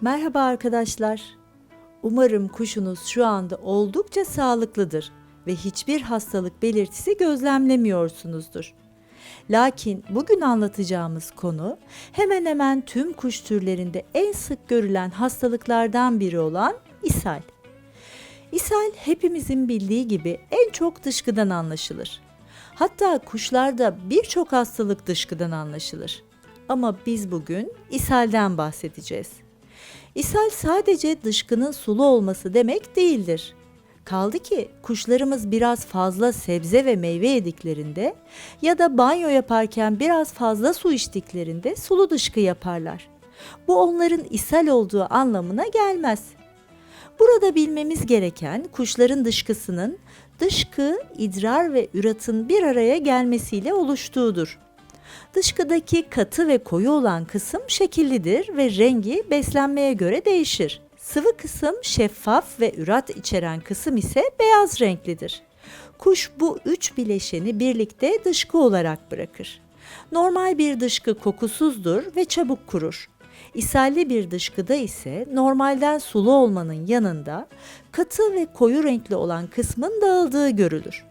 Merhaba arkadaşlar. Umarım kuşunuz şu anda oldukça sağlıklıdır ve hiçbir hastalık belirtisi gözlemlemiyorsunuzdur. Lakin bugün anlatacağımız konu hemen hemen tüm kuş türlerinde en sık görülen hastalıklardan biri olan ishal. İshal hepimizin bildiği gibi en çok dışkıdan anlaşılır. Hatta kuşlarda birçok hastalık dışkıdan anlaşılır. Ama biz bugün ishalden bahsedeceğiz. İshal sadece dışkının sulu olması demek değildir. Kaldı ki kuşlarımız biraz fazla sebze ve meyve yediklerinde ya da banyo yaparken biraz fazla su içtiklerinde sulu dışkı yaparlar. Bu onların ishal olduğu anlamına gelmez. Burada bilmemiz gereken kuşların dışkısının dışkı, idrar ve üratın bir araya gelmesiyle oluştuğudur. Dışkıdaki katı ve koyu olan kısım şekillidir ve rengi beslenmeye göre değişir. Sıvı kısım şeffaf ve ürat içeren kısım ise beyaz renklidir. Kuş bu üç bileşeni birlikte dışkı olarak bırakır. Normal bir dışkı kokusuzdur ve çabuk kurur. İshalli bir dışkıda ise normalden sulu olmanın yanında katı ve koyu renkli olan kısmın dağıldığı görülür.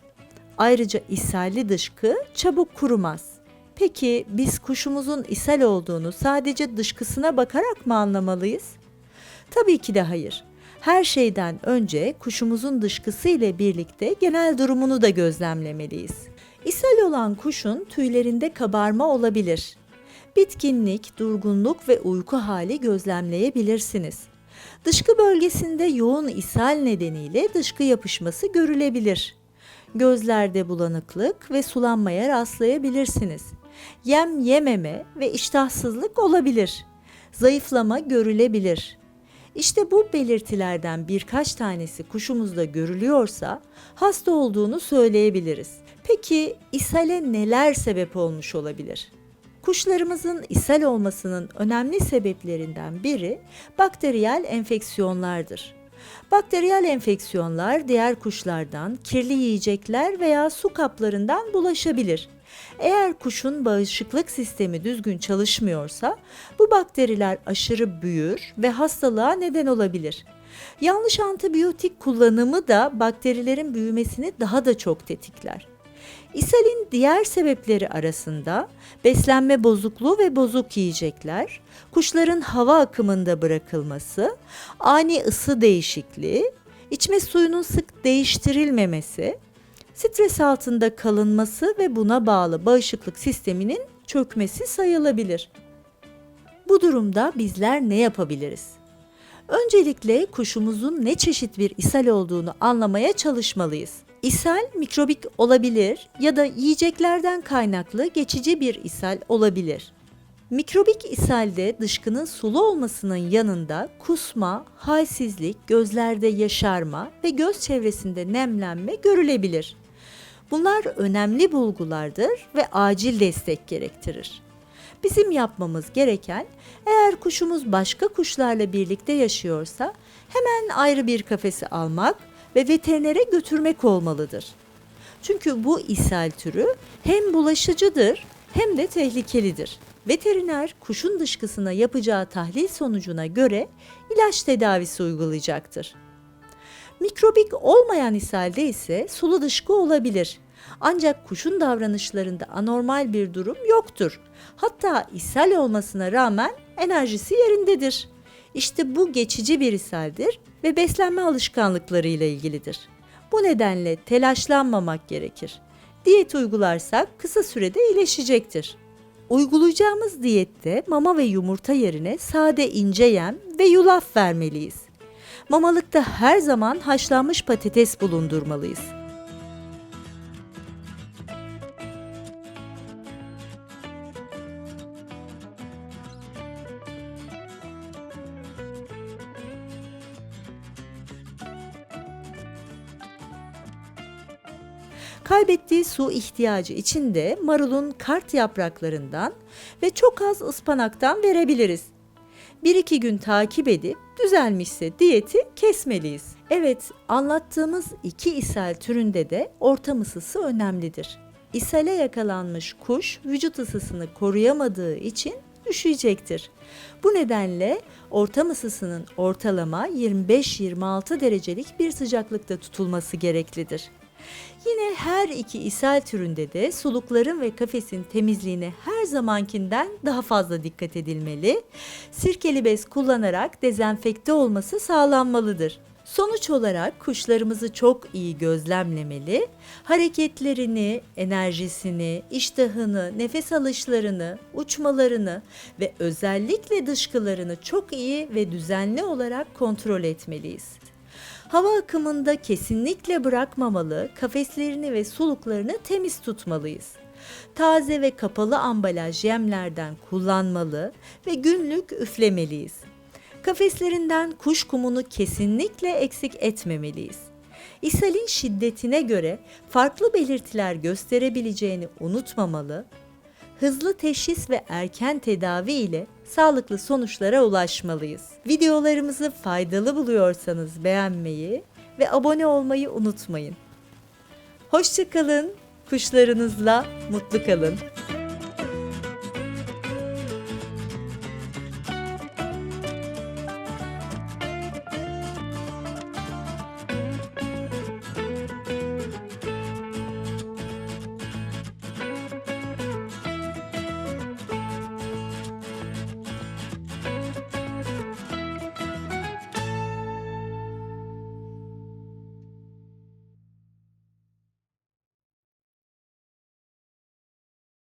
Ayrıca ishalli dışkı çabuk kurumaz. Peki biz kuşumuzun ishal olduğunu sadece dışkısına bakarak mı anlamalıyız? Tabii ki de hayır. Her şeyden önce kuşumuzun dışkısı ile birlikte genel durumunu da gözlemlemeliyiz. İshal olan kuşun tüylerinde kabarma olabilir. Bitkinlik, durgunluk ve uyku hali gözlemleyebilirsiniz. Dışkı bölgesinde yoğun ishal nedeniyle dışkı yapışması görülebilir. Gözlerde bulanıklık ve sulanmaya rastlayabilirsiniz. Yem yememe ve iştahsızlık olabilir. Zayıflama görülebilir. İşte bu belirtilerden birkaç tanesi kuşumuzda görülüyorsa hasta olduğunu söyleyebiliriz. Peki ishale neler sebep olmuş olabilir? Kuşlarımızın ishal olmasının önemli sebeplerinden biri bakteriyel enfeksiyonlardır. Bakteriyel enfeksiyonlar diğer kuşlardan kirli yiyecekler veya su kaplarından bulaşabilir. Eğer kuşun bağışıklık sistemi düzgün çalışmıyorsa bu bakteriler aşırı büyür ve hastalığa neden olabilir. Yanlış antibiyotik kullanımı da bakterilerin büyümesini daha da çok tetikler. İshalin diğer sebepleri arasında beslenme bozukluğu ve bozuk yiyecekler, kuşların hava akımında bırakılması, ani ısı değişikliği, içme suyunun sık değiştirilmemesi, stres altında kalınması ve buna bağlı bağışıklık sisteminin çökmesi sayılabilir. Bu durumda bizler ne yapabiliriz? Öncelikle kuşumuzun ne çeşit bir ishal olduğunu anlamaya çalışmalıyız. İshal mikrobik olabilir ya da yiyeceklerden kaynaklı geçici bir ishal olabilir. Mikrobik ishalde dışkının sulu olmasının yanında kusma, halsizlik, gözlerde yaşarma ve göz çevresinde nemlenme görülebilir. Bunlar önemli bulgulardır ve acil destek gerektirir. Bizim yapmamız gereken eğer kuşumuz başka kuşlarla birlikte yaşıyorsa hemen ayrı bir kafesi almak ve veterinere götürmek olmalıdır. Çünkü bu ishal türü hem bulaşıcıdır hem de tehlikelidir. Veteriner kuşun dışkısına yapacağı tahlil sonucuna göre ilaç tedavisi uygulayacaktır. Mikrobik olmayan ishalde ise sulu dışkı olabilir. Ancak kuşun davranışlarında anormal bir durum yoktur. Hatta ishal olmasına rağmen enerjisi yerindedir. İşte bu geçici bir ishaldir ve beslenme alışkanlıklarıyla ilgilidir. Bu nedenle telaşlanmamak gerekir. Diyet uygularsak kısa sürede iyileşecektir. Uygulayacağımız diyette mama ve yumurta yerine sade ince yem ve yulaf vermeliyiz. Mamalıkta her zaman haşlanmış patates bulundurmalıyız. Kaybettiği su ihtiyacı için de marulun kart yapraklarından ve çok az ıspanaktan verebiliriz. Bir iki gün takip edip düzelmişse diyeti kesmeliyiz. Evet, anlattığımız iki ishal türünde de ortam ısısı önemlidir. İshale yakalanmış kuş vücut ısısını koruyamadığı için üşüyecektir. Bu nedenle ortam ısısının ortalama 25-26 derecelik bir sıcaklıkta tutulması gereklidir. Yine her iki ishal türünde de sulukların ve kafesin temizliğine her zamankinden daha fazla dikkat edilmeli. Sirkeli bez kullanarak dezenfekte olması sağlanmalıdır. Sonuç olarak kuşlarımızı çok iyi gözlemlemeli, hareketlerini, enerjisini, iştahını, nefes alışlarını, uçmalarını ve özellikle dışkılarını çok iyi ve düzenli olarak kontrol etmeliyiz. Hava akımında kesinlikle bırakmamalı, kafeslerini ve suluklarını temiz tutmalıyız. Taze ve kapalı ambalaj yemlerden kullanmalı ve günlük üflemeliyiz. Kafeslerinden kuş kumunu kesinlikle eksik etmemeliyiz. İshalin şiddetine göre farklı belirtiler gösterebileceğini unutmamalı, hızlı teşhis ve erken tedavi ile sağlıklı sonuçlara ulaşmalıyız. Videolarımızı faydalı buluyorsanız beğenmeyi ve abone olmayı unutmayın. Hoşçakalın, kuşlarınızla mutlu kalın.